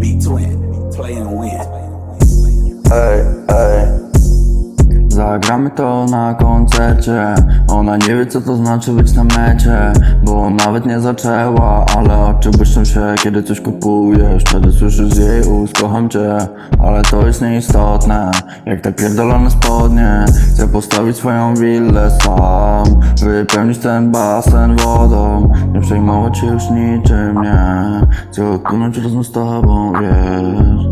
Beat to win, play and win. Zagramy to na koncercie. Ona nie wie co to znaczy być na mecie Bo nawet nie zaczęła Ale oczy błyszczą się kiedy coś kupujesz. Wtedy słyszysz jej ust kocham cię Ale to jest nieistotne. Jak te pierdolone spodnie Chcę postawić swoją willę sam. Wypełnić ten basen wodą Nie przejmować się już niczym, nie. Chcę odpłynąć razem z tobą, wiesz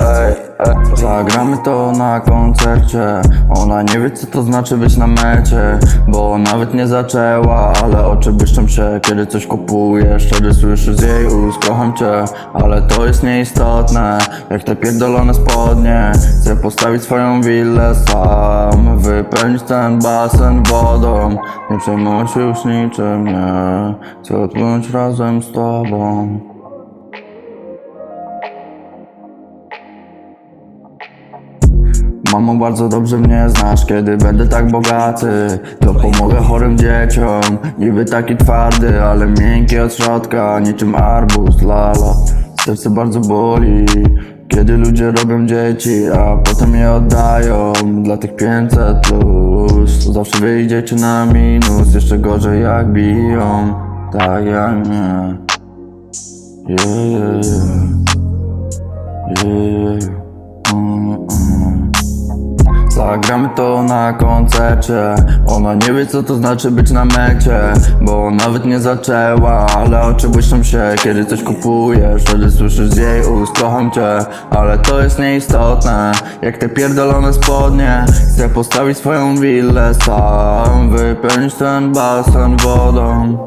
Ej, ej, zagramy to na koncercie. Ona nie wie co to znaczy być na mecie Bo nawet nie zaczęła Ale oczy błyszczą się kiedy coś kupujesz Wtedy słyszysz z jej ust kocham cię Ale to jest nieistotne Jak te pierdolone spodnie. Chcę postawić swoją willę sam Wypełnić ten basen wodą. Nie przejmować się już niczym, nie. Chcę odpłynąć razem z tobą Mamo, bardzo dobrze mnie znasz, kiedy będę tak bogaty To pomogę chorym dzieciom. Niby taki twardy, ale miękki od środka Niczym arbuz, lala. Serce bardzo boli Kiedy ludzie robią dzieci, a potem je oddają. Dla tych 500 plus To zawsze wyjdziecie na minus Jeszcze gorzej jak biją. Tak jak mnie. Yeah, yeah, yeah Zagramy to na koncercie. Ona nie wie co to znaczy być na mecie Bo nawet nie zaczęła Ale oczy błyszczą się kiedy coś kupujesz Wtedy słyszysz z jej ust kocham cię Ale to jest nieistotne. Jak te pierdolone spodnie Chcę postawić swoją willę sam Wypełnić ten basen wodą